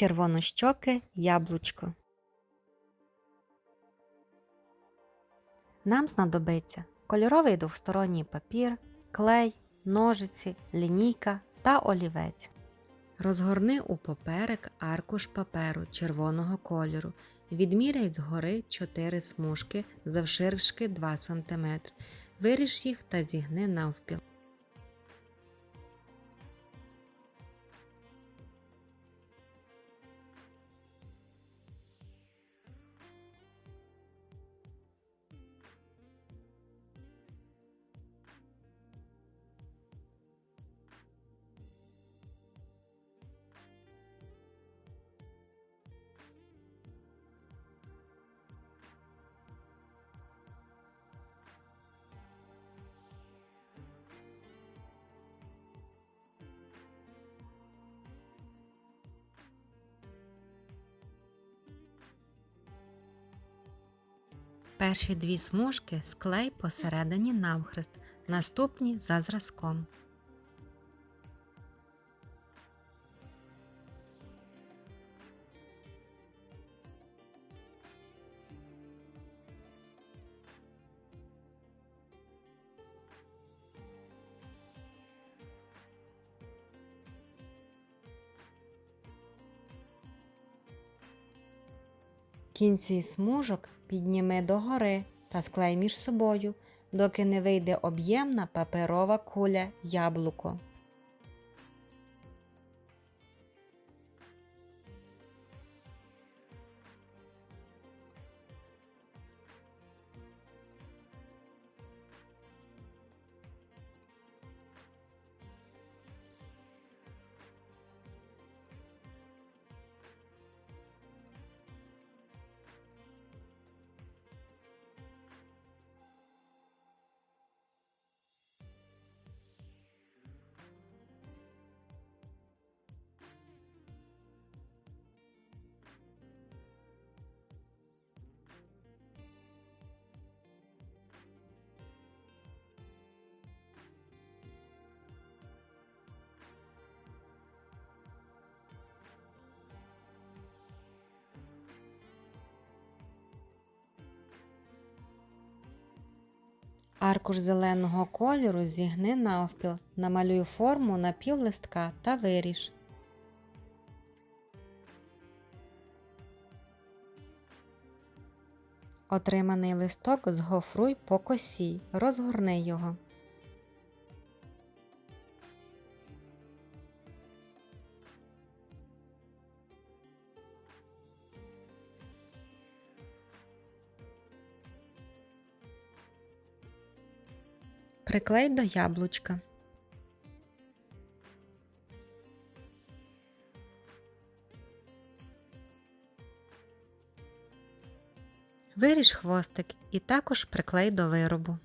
червонощоке яблучко. Нам знадобиться кольоровий двосторонній папір, клей, ножиці, лінійка та олівець. Розгорни у поперек аркуш паперу червоного кольору. Відміряй згори 4 смужки завширшки 2 см. Виріж їх та зігни навпіл. Перші дві смужки склей посередині навхрест, наступні за зразком. Кінці смужок підніми догори та склей між собою, доки не вийде об'ємна паперова куля яблуко. Аркуш зеленого кольору зігни навпіл, намалюй форму на пів листка та виріж. Отриманий листок згофруй по косі, розгорни його. Приклей до яблучка. Виріж хвостик і також приклей до виробу.